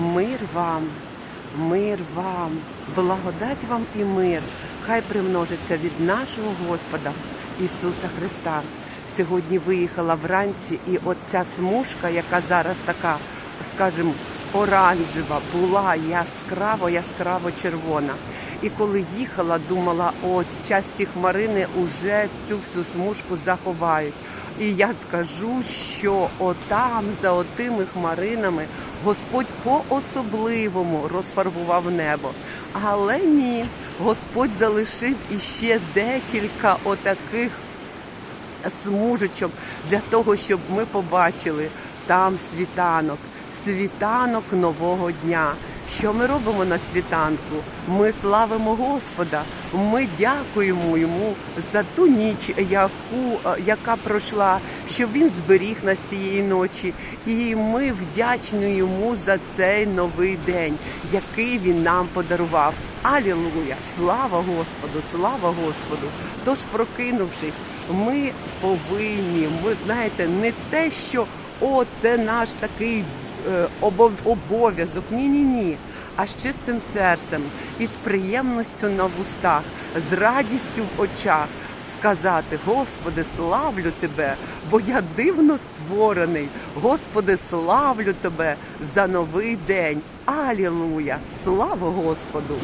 Мир вам, мир вам, благодать вам і мир. Хай примножиться від нашого Господа Ісуса Христа. Сьогодні виїхала вранці, і от ця смужка, яка зараз така, скажімо, оранжева, була яскраво, яскраво червона. І коли їхала, думала, от час ці хмарини уже цю всю смужку заховають. І я скажу, що отам, за отими хмаринами, Господь по-особливому розфарбував небо. Але ні, Господь залишив іще декілька отаких смужечок для того, щоб ми побачили там світанок, світанок нового дня. Що ми робимо на світанку? Ми славимо Господа. Ми дякуємо йому за ту ніч, яку, е, яка пройшла, щоб він зберіг нас цієї ночі. І ми вдячні йому за цей новий день, який він нам подарував. Алілуя! Слава Господу! Слава Господу! Тож, прокинувшись, ми повинні, ми знаєте, не те, що о, це наш такий обов'язок. Ні, ні, ні. А з чистим серцем і з приємністю на вустах, з радістю в очах сказати: Господи, славлю Тебе, бо я дивно створений. Господи, славлю Тебе за новий день. Алілуя! Слава Господу!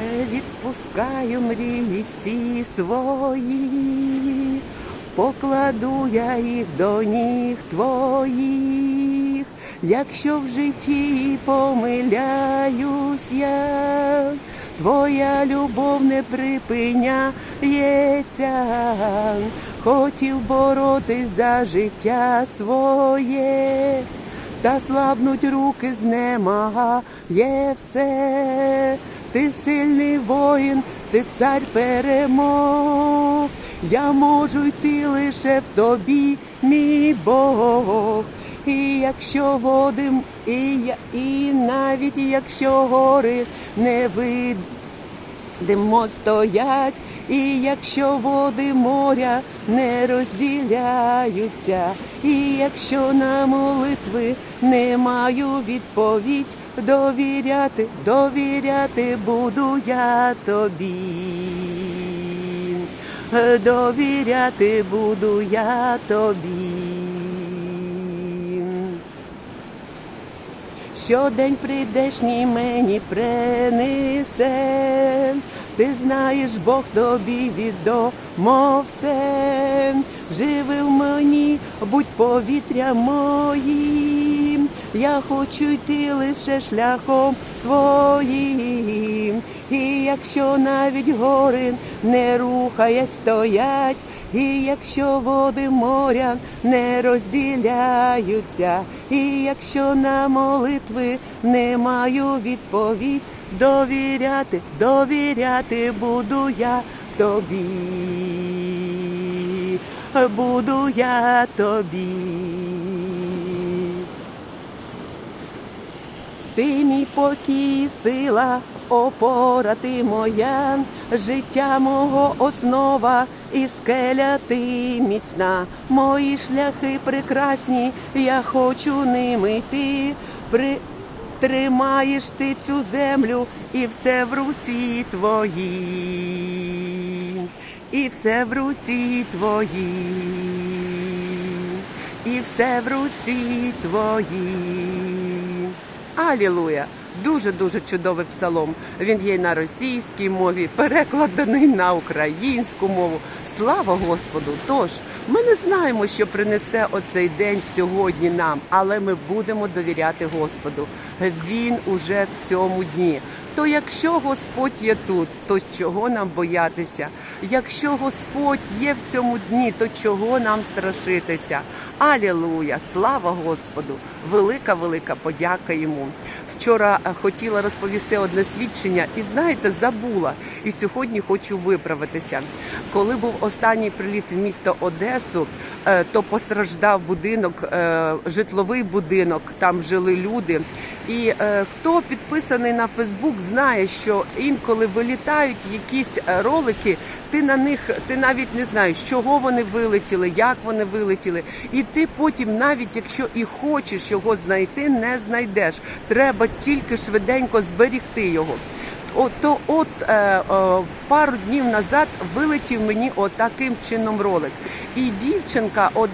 Е, Відпускаю мрії всі свої, покладу я їх до ніг твоїх, якщо в житті помиляюсь я, твоя любов не припиняється, хотів боротись за життя своє та слабнуть руки знемагає все. Ти сильний воїн, ти цар перемог. Я можу йти лише в тобі, мій Бог. І якщо води, і, і навіть якщо гори не вид. Димо стоять, і якщо води моря не розділяються, і якщо на молитви не маю відповідь, довіряти, довіряти буду я тобі. Довіряти буду я тобі. Щодень прийдешній мені принесе, ти знаєш, Бог тобі відомо все. Живи в мені, будь повітря моїм. Я хочу йти лише шляхом твоїм. І якщо навіть гори не рухає, стоять, і якщо води моря не розділяються, і якщо на молитви не маю відповідь, довіряти, довіряти буду я тобі, буду я тобі. Ти мій покій, сила, опора ти моя, життя мого основа і скеля ти міцна. Мої шляхи прекрасні, я хочу ними йти. При... Тримаєш ти цю землю і все в руці твоїй, і все в руці твоїй, і все в руці твоїй. Алілуя! Дуже дуже чудовий псалом. Він є на російській мові, перекладений на українську мову. Слава Господу! Тож ми не знаємо, що принесе оцей день сьогодні нам, але ми будемо довіряти Господу. Він уже в цьому дні. То якщо Господь є тут, то чого нам боятися? Якщо Господь є в цьому дні, то чого нам страшитися? Алілуя! Слава Господу! Велика, велика подяка йому. Вчора е, хотіла розповісти одне свідчення, і знаєте, забула. І сьогодні хочу виправитися. Коли був останній приліт в місто Одесу, е, то постраждав будинок, е, житловий будинок, там жили люди. І хто підписаний на Фейсбук, знає, що інколи вилітають якісь ролики, ти на них ти навіть не знаєш, чого вони вилетіли, як вони вилетіли. І ти потім, навіть якщо і хочеш його знайти, не знайдеш. Треба тільки швиденько зберігти його. От, то от е, е, пару днів назад вилетів мені отаким чином ролик. І дівчинка, од,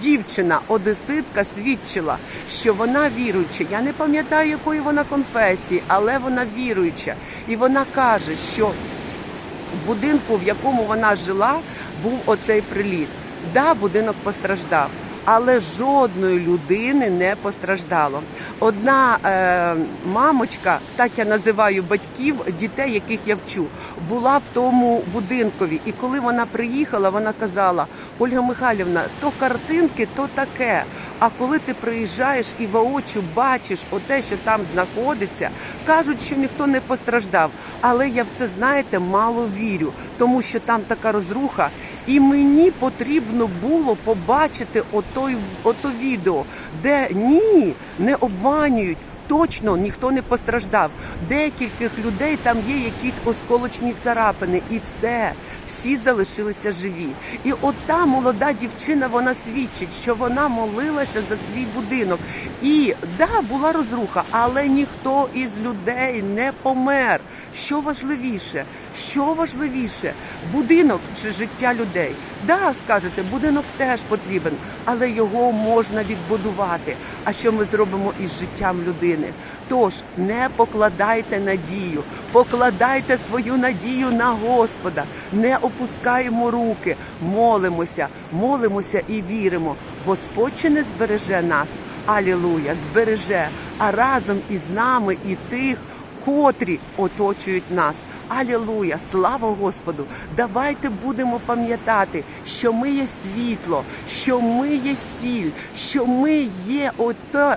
дівчина, одеситка свідчила, що вона віруюча. Я не пам'ятаю, якої вона конфесії, але вона віруюча. І вона каже, що в будинку, в якому вона жила, був оцей приліт. Да, будинок постраждав, але жодної людини не постраждало. Одна е, мамочка, так я називаю батьків, дітей, яких я вчу, була в тому будинкові. І коли вона приїхала, вона казала: Ольга Михайлівна, то картинки, то таке. А коли ти приїжджаєш і воочию бачиш оте, що там знаходиться, кажуть, що ніхто не постраждав. Але я в це знаєте мало вірю, тому що там така розруха. І мені потрібно було побачити ото, ото відео, де ні, не обманюють. Точно ніхто не постраждав. Декількох людей там є якісь осколочні царапини, і все, всі залишилися живі. І от та молода дівчина вона свідчить, що вона молилася за свій будинок. І да, була розруха, але ніхто із людей не помер. Що важливіше? Що важливіше? Будинок чи життя людей? Да, скажете, будинок теж потрібен, але його можна відбудувати. А що ми зробимо із життям людини? Тож не покладайте надію, покладайте свою надію на Господа, не опускаємо руки, молимося, молимося і віримо. Господь чи не збереже нас? Алілуя, збереже, а разом із нами і тих котрі оточують нас. Алілуя, слава Господу! Давайте будемо пам'ятати, що ми є світло, що ми є сіль, що ми є ото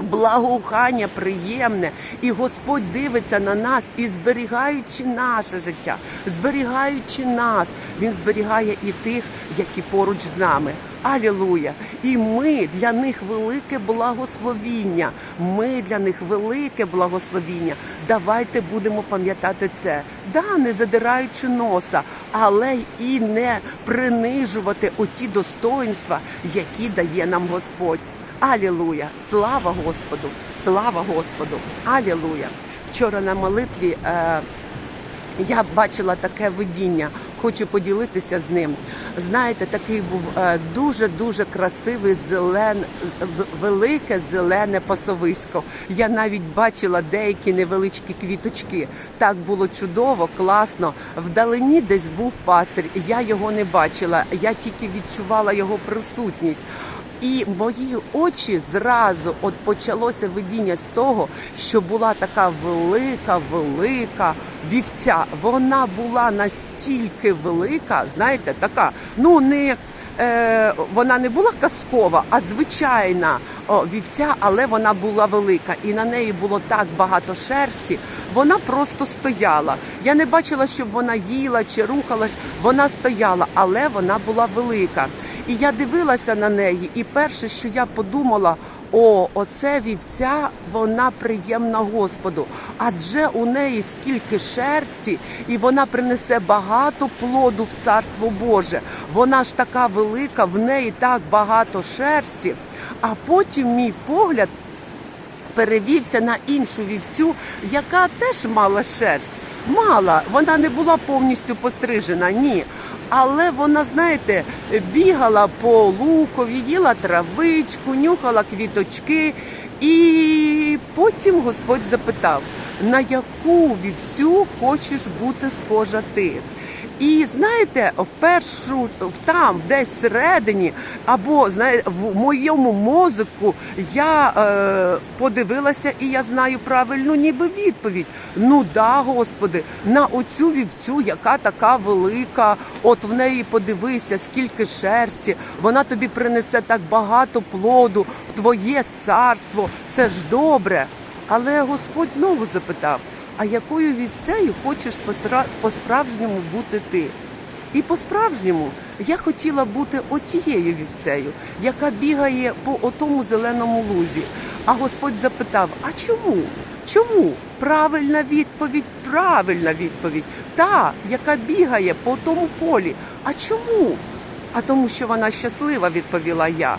благоухання приємне, і Господь дивиться на нас і зберігаючи наше життя, зберігаючи нас, Він зберігає і тих, які поруч з нами. Алілуя! І ми для них велике благословіння. Ми для них велике благословіння. Давайте будемо пам'ятати це. Да, не задираючи носа, але і не принижувати оті достоинства, які дає нам Господь. Алілуя! Слава Господу! Слава Господу! Алілуя! Вчора на молитві е, я бачила таке видіння. Хочу поділитися з ним. Знаєте, такий був е, дуже дуже красивий зелен, велике зелене пасовисько. Я навіть бачила деякі невеличкі квіточки. Так було чудово, класно. Вдалині десь був пастир. Я його не бачила. Я тільки відчувала його присутність. І мої очі зразу от почалося видіння з того, що була така велика, велика вівця. Вона була настільки велика, знаєте, така, ну не. Е, вона не була казкова, а звичайна о, вівця, але вона була велика, і на неї було так багато шерсті. Вона просто стояла. Я не бачила, щоб вона їла чи рухалась. Вона стояла, але вона була велика. І я дивилася на неї, і перше, що я подумала, о, оце вівця, вона приємна Господу, адже у неї скільки шерсті, і вона принесе багато плоду в царство Боже. Вона ж така велика, в неї так багато шерсті. А потім мій погляд перевівся на іншу вівцю, яка теж мала шерсть. Мала, вона не була повністю пострижена, ні. Але вона, знаєте, бігала по лукові, їла травичку, нюхала квіточки. І потім Господь запитав, на яку вівцю хочеш бути схожа ти? І знаєте, в першу там, десь всередині, або знаєте, в моєму мозку я е, подивилася, і я знаю правильну ніби відповідь. Ну да, Господи, на оцю вівцю, яка така велика, от в неї подивися, скільки шерсті, вона тобі принесе так багато плоду в твоє царство. Це ж добре. Але Господь знову запитав: а якою вівцею хочеш по-справжньому бути ти? І по-справжньому я хотіла бути отією вівцею, яка бігає по отому зеленому лузі. А Господь запитав: а чому? Чому? Правильна відповідь, правильна відповідь. Та, яка бігає по тому полі. А чому? А тому, що вона щаслива, відповіла я.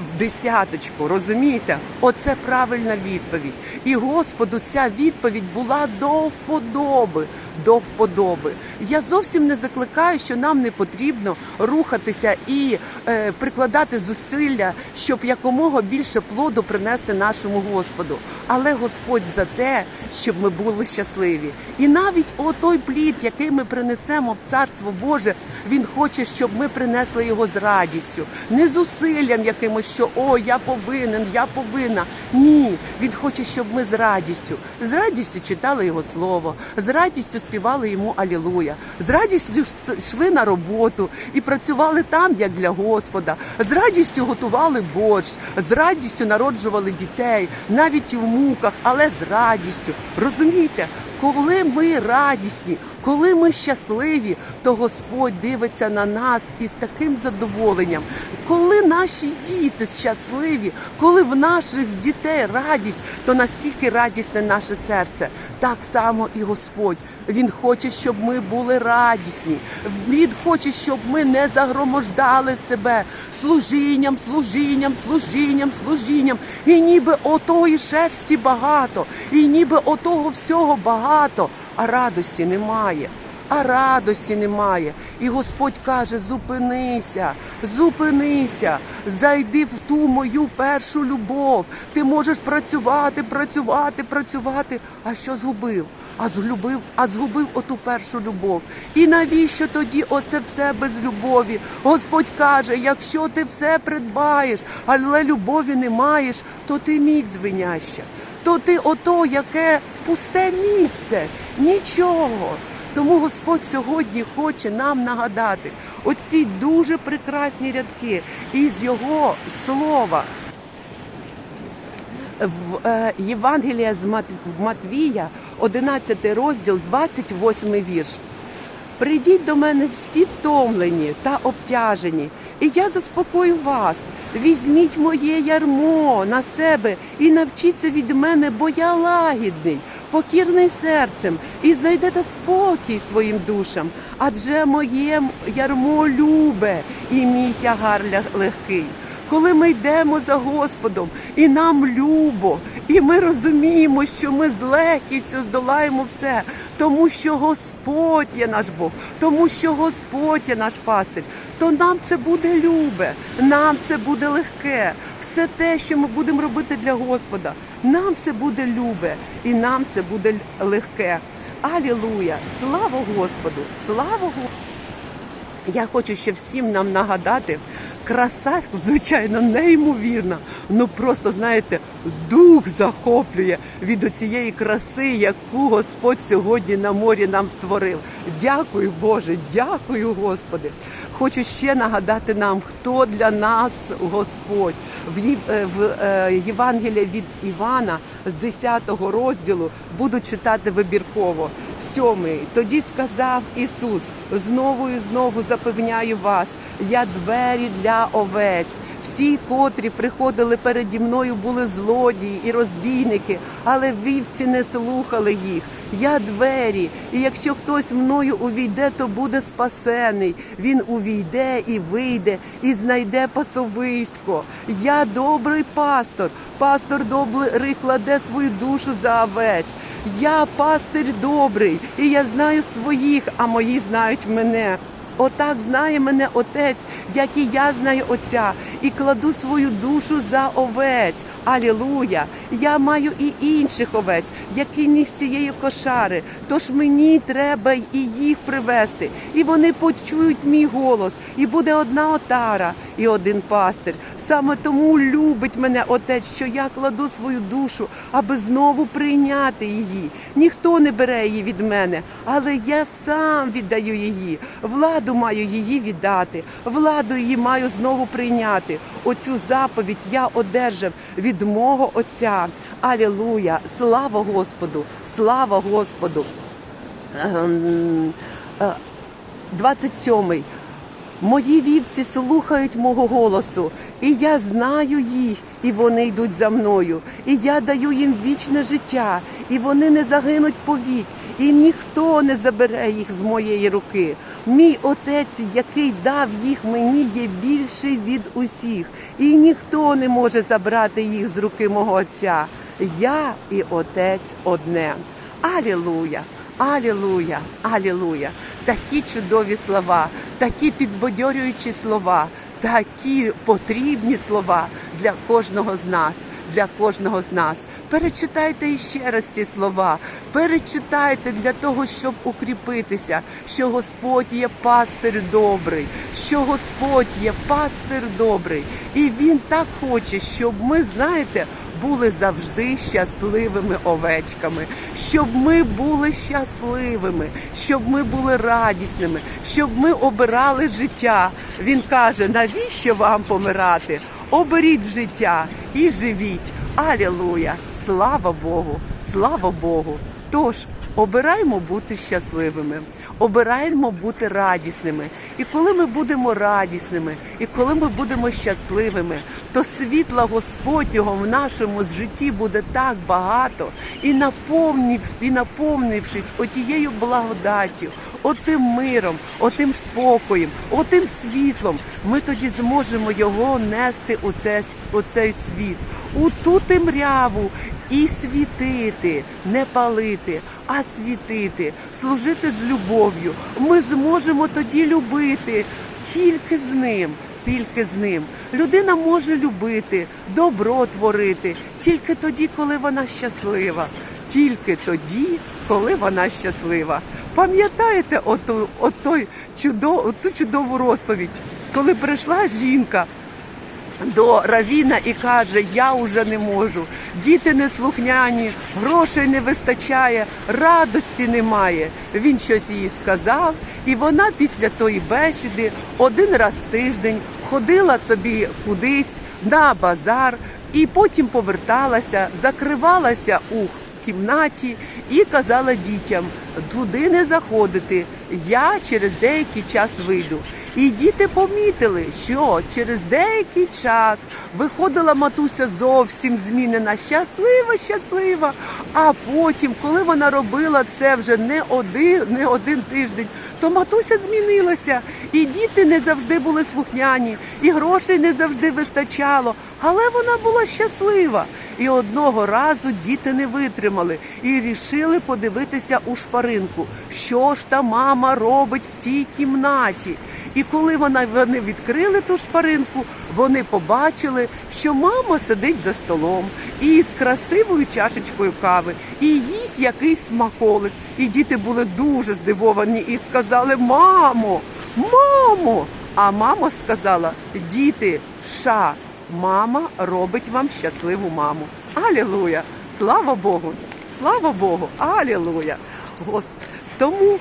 В десяточку, розумієте? Оце правильна відповідь. І Господу ця відповідь була до вподоби. До вподоби. Я зовсім не закликаю, що нам не потрібно рухатися і е, прикладати зусилля, щоб якомога більше плоду принести нашому Господу. Але Господь за те, щоб ми були щасливі. І навіть отой плід, який ми принесемо в Царство Боже, він хоче, щоб ми принесли його з радістю, не зусиллям якимось, що о, я повинен, я повинна. Ні, він хоче, щоб ми з радістю, з радістю читали його слово, з радістю співали йому Алілуя, з радістю йшли на роботу і працювали там, як для Господа, з радістю готували борщ, з радістю народжували дітей, навіть і в муках, але з радістю. Розумієте, коли ми радісні, коли ми щасливі, то Господь дивиться на нас із таким задоволенням. Коли наші діти щасливі, коли в наших дітей радість, то наскільки радісне наше серце, так само і Господь. Він хоче, щоб ми були радісні. Він хоче, щоб ми не загромождали себе служінням, служінням, служінням, служінням. І ніби отої шерсті багато, і ніби отого всього багато, а радості немає. А радості немає. І Господь каже: зупинися, зупинися, зайди в ту мою першу любов. Ти можеш працювати, працювати, працювати. А що згубив? А згубив, а згубив оту першу любов. І навіщо тоді оце все без любові? Господь каже: якщо ти все придбаєш, але любові не маєш, то ти мідь звиняща. То ти ото, яке пусте місце, нічого. Тому Господь сьогодні хоче нам нагадати оці дуже прекрасні рядки із Його слова. В е, Євангелія з Матвія, 11 розділ, 28 вірш. Прийдіть до мене всі втомлені та обтяжені, і я заспокою вас. Візьміть моє ярмо на себе і навчіться від мене, бо я лагідний, покірний серцем, і знайдете спокій своїм душам. Адже моє ярмо любе, і мій тягар легкий. Коли ми йдемо за Господом, і нам любо, і ми розуміємо, що ми з легкістю здолаємо все, тому що Господь є наш Бог, тому що Господь є наш пастир, то нам це буде любе, нам це буде легке. Все те, що ми будемо робити для Господа, нам це буде любе і нам це буде легке. Алілуя! Слава Господу! Слава Господу! Я хочу ще всім нам нагадати, краса, звичайно, неймовірна. Ну просто знаєте, дух захоплює від цієї краси, яку Господь сьогодні на морі нам створив. Дякую, Боже, дякую, Господи. Хочу ще нагадати нам, хто для нас Господь. В, е, е, Євангелії від Івана з 10 розділу буду читати вибірково. Сьомий. Тоді сказав Ісус: знову і знову запевняю вас, я двері для овець. Всі, котрі приходили переді мною, були злодії і розбійники, але вівці не слухали їх. Я двері, і якщо хтось мною увійде, то буде спасений. Він увійде і вийде, і знайде пасовисько. Я добрий пастор. Пастор добрий кладе свою душу за овець. Я пастир добрий, і я знаю своїх, а мої знають мене. Отак знає мене отець, як і я знаю отця, і кладу свою душу за овець. Алілуя! Я маю і інших овець, які не з цієї кошари. Тож мені треба і їх привести. І вони почують мій голос, і буде одна отара і один пастир. Саме тому любить мене отець, що я кладу свою душу, аби знову прийняти її. Ніхто не бере її від мене, але я сам віддаю її. Владу маю її віддати, владу її маю знову прийняти. Оцю заповідь я одержав від мого Отця. Алілуя! Слава Господу! Слава Господу! Ем, е, 27. Мої вівці слухають мого голосу, і я знаю їх, і вони йдуть за мною. І я даю їм вічне життя, і вони не загинуть повік, і ніхто не забере їх з моєї руки. Мій отець, який дав їх мені, є більший від усіх, і ніхто не може забрати їх з руки мого отця. Я і отець одне. Алілуя! Алілуя! Алілуя! Такі чудові слова, такі підбадьорюючі слова, такі потрібні слова для кожного з нас. Для кожного з нас перечитайте іще раз ці слова, перечитайте для того, щоб укріпитися, що Господь є пастир добрий, що Господь є пастир добрий, і Він так хоче, щоб ми, знаєте, були завжди щасливими овечками, щоб ми були щасливими, щоб ми були радісними, щоб ми обирали життя. Він каже: навіщо вам помирати? Оберіть життя і живіть. Алілуя! Слава Богу! Слава Богу! Тож обираємо бути щасливими, обираємо бути радісними. І коли ми будемо радісними, і коли ми будемо щасливими, то світла Господнього в нашому житті буде так багато, і наповнив, і наповнившись отією благодаттю, отим миром, отим спокоєм, отим світлом, ми тоді зможемо його нести у, це, у цей світ, у ту темряву і світити, не палити, а світити, служити з любов'ю. Ми зможемо тоді любити тільки з ним. Тільки з ним людина може любити, добро творити тільки тоді, коли вона щаслива, тільки тоді, коли вона щаслива. Пам'ятаєте оту, отой чудо, ту чудову розповідь, коли прийшла жінка до Равіна і каже: Я уже не можу, діти не слухняні, грошей не вистачає, радості немає. Він щось їй сказав, і вона після тої бесіди один раз в тиждень ходила собі кудись на базар, і потім поверталася, закривалася у кімнаті і казала дітям туди не заходити. Я через деякий час вийду. І діти помітили, що через деякий час виходила матуся зовсім змінена, щаслива, щаслива. А потім, коли вона робила це вже не один, не один тиждень, то матуся змінилася, і діти не завжди були слухняні, і грошей не завжди вистачало. Але вона була щаслива. І одного разу діти не витримали і рішили подивитися у шпаринку, що ж та мама робить в тій кімнаті. І коли вона вони відкрили ту шпаринку, вони побачили, що мама сидить за столом і з красивою чашечкою кави, і їсть якийсь смаколик. І діти були дуже здивовані і сказали: Мамо, мамо! А мама сказала: Діти, ша, мама робить вам щасливу маму. Алілуя! Слава Богу! Слава Богу! Алілуя! Тому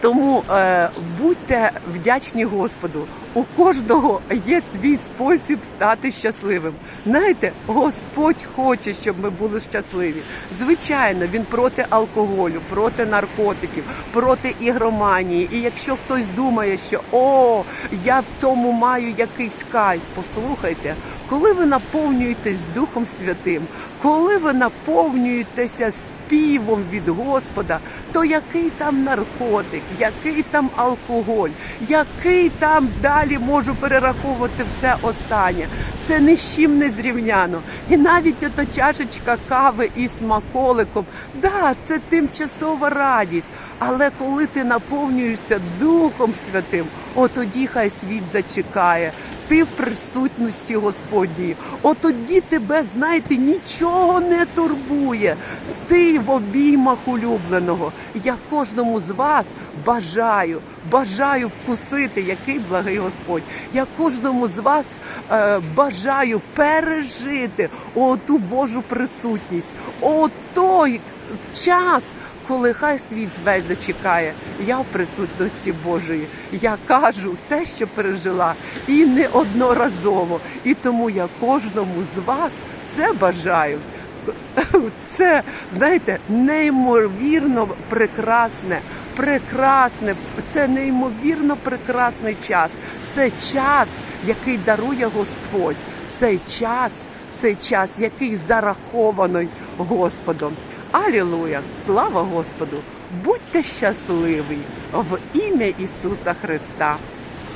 тому е, будьте вдячні Господу. У кожного є свій спосіб стати щасливим. Знаєте, Господь хоче, щоб ми були щасливі. Звичайно, він проти алкоголю, проти наркотиків, проти ігроманії. І якщо хтось думає, що о, я в тому маю якийсь кайф, послухайте, коли ви наповнюєтесь Духом Святим, коли ви наповнюєтеся співом від Господа, то який там наркотик, який там алкоголь, який там далі можу перераховувати все останнє. Це ні з чим не зрівняно. І навіть ото чашечка кави із смаколиком, да, це тимчасова радість. Але коли ти наповнюєшся Духом Святим, от тоді хай світ зачекає. Ти в присутності Господньої. От тоді тебе, знаєте, нічого не турбує. Ти в обіймах улюбленого. Я кожному з вас бажаю, бажаю вкусити, який благий Господь. Я кожному з вас е, бажаю пережити оту Божу присутність, о той час коли хай світ весь зачекає, я в присутності Божої. Я кажу те, що пережила, і неодноразово. І тому я кожному з вас це бажаю. Це, знаєте, неймовірно прекрасне, прекрасне, це неймовірно прекрасний час. Це час, який дарує Господь. Цей час, цей час, який зарахований Господом. Алілуя! Слава Господу! Будьте щасливі в ім'я Ісуса Христа.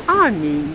Амінь.